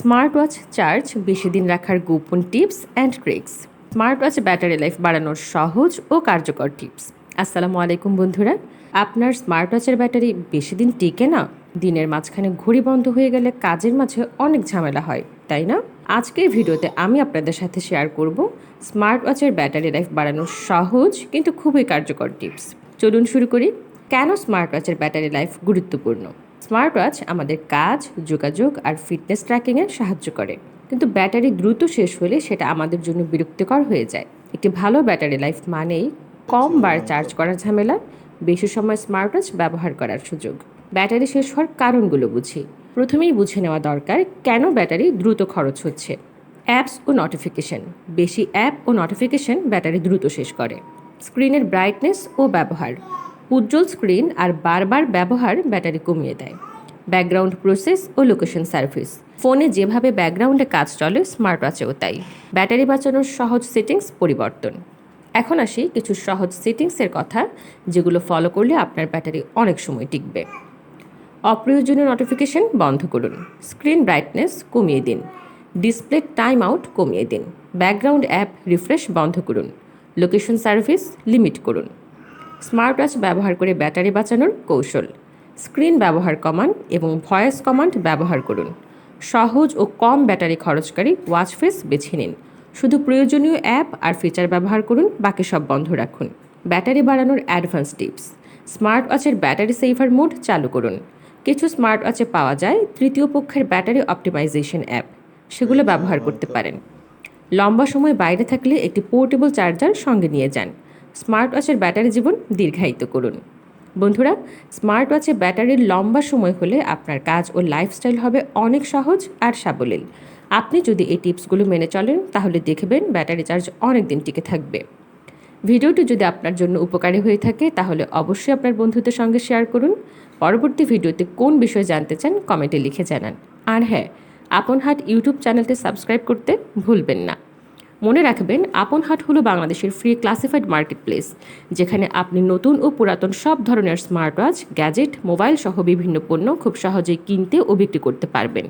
Smart watch charge বেশি দিন রাখার গোপন tips and tricks smart watch battery life বাড়ানোর সহজ ও কার্যকর টিপস। আসসালামু আলাইকুম বন্ধুরা। আপনার স্মার্ট ওয়াচের ব্যাটারি বেশি দিন টিকে না? দিনের মাঝখানে ঘড়ি বন্ধ হয়ে গেলে কাজের মাঝে অনেক ঝামেলা হয়, তাই না? আজকের ভিডিওতে আমি আপনাদের সাথে শেয়ার করব স্মার্ট ওয়াচের ব্যাটারি লাইফ বাড়ানোর সহজ কিন্তু খুবই কার্যকর টিপস। চলুন শুরু করি। কেন স্মার্ট ওয়াচের ব্যাটারি লাইফ গুরুত্বপূর্ণ? স্মার্ট ওয়াচ আমাদের কাজ যোগাযোগ আর ফিটনেস ট্র্যাকিংয়ে সাহায্য করে। কিন্তু ব্যাটারি দ্রুত শেষ হলে সেটা আমাদের জন্য বিরক্তিকর হয়ে যায়। একটি ভালো ব্যাটারি লাইফ মানেই কম বার চার্জ করার ঝামেলা বেশি সময় স্মার্ট ওয়াচ ব্যবহার করার সুযোগ। ব্যাটারি শেষ হওয়ার কারণগুলো বুঝি। প্রথমেই বুঝে নেওয়া দরকার কেন ব্যাটারি দ্রুত খরচ হচ্ছে। অ্যাপস ও নোটিফিকেশন। বেশি অ্যাপ ও নোটিফিকেশন ব্যাটারি দ্রুত শেষ করে। স্ক্রিনের ব্রাইটনেস ও ব্যবহার। উজ্জ্বল স্ক্রিন আর বারবার ব্যবহার ব্যাটারি কমিয়ে দেয়। ব্যাকগ্রাউন্ড প্রসেস ও লোকেশন সার্ভিস। ফোনে যেভাবে ব্যাকগ্রাউন্ডে কাজ চলে স্মার্ট ওয়াচেও তাই। ব্যাটারি বাঁচানোর সহজ সেটিংস পরিবর্তন। এখন আসি কিছু সহজ সেটিংসের কথা, যেগুলো ফলো করলে আপনার ব্যাটারি অনেক সময় টিকবে। অপ্রয়োজনীয় নোটিফিকেশন বন্ধ করুন। স্ক্রিন ব্রাইটনেস কমিয়ে দিন। ডিসপ্লে টাইম আউট কমিয়ে দিন। ব্যাকগ্রাউন্ড অ্যাপ রিফ্রেশ বন্ধ করুন। লোকেশন সার্ভিস লিমিট করুন। স্মার্ট ওয়াচ ব্যবহার করে ব্যাটারি বাঁচানোর কৌশল। স্ক্রিন ব্যবহার কমান এবং ভয়েস কমান্ড ব্যবহার করুন। সহজ ও কম ব্যাটারি খরচকারী ওয়াচ ফেস বেছে নিন। শুধু প্রয়োজনীয় অ্যাপ আর ফিচার ব্যবহার করুন, বাকি সব বন্ধ রাখুন। ব্যাটারি বাড়ানোর অ্যাডভান্স টিপস। স্মার্ট ওয়াচের ব্যাটারি সেভার মোড চালু করুন। কিছু স্মার্ট ওয়াচে পাওয়া যায় তৃতীয় পক্ষের ব্যাটারি অপটিমাইজেশন অ্যাপ। সেগুলো ব্যবহার করতে পারেন। লম্বা সময় বাইরে থাকলে একটি পোর্টেবল চার্জার সঙ্গে নিয়ে যান। স্মার্ট ওয়াচের ব্যাটারি জীবন দীর্ঘায়িত করুন। বন্ধুরা স্মার্ট ওয়াচে ব্যাটারির লম্বা সময় হলে আপনার কাজ ও লাইফস্টাইল হবে অনেক সহজ আর সাবলীল। আপনি যদি এই টিপসগুলো মেনে চলেন, তাহলে দেখবেন ব্যাটারি চার্জ অনেক দিন টিকে থাকবে। ভিডিওটি যদি আপনার জন্য উপকারী হয়ে থাকে, তাহলে অবশ্যই আপনার বন্ধুদের সঙ্গে শেয়ার করুন। পরবর্তী ভিডিওতে কোন বিষয়ে জানতে চান, কমেন্টে লিখে জানান। আর হ্যাঁ আপন হাট ইউটিউব চ্যানেলটি সাবস্ক্রাইব করতে ভুলবেন না। মনে রাখবেন, আপন হাট হলো বাংলাদেশের ফ্রি ক্লাসিফাইড মার্কেট প্লেস যেখানে আপনি নতুন ও পুরাতন সব ধরনের স্মার্ট ওয়াচ গ্যাজেট মোবাইল সহ বিভিন্ন পণ্য খুব সহজেই কিনতে ও বিক্রি করতে পারবেন।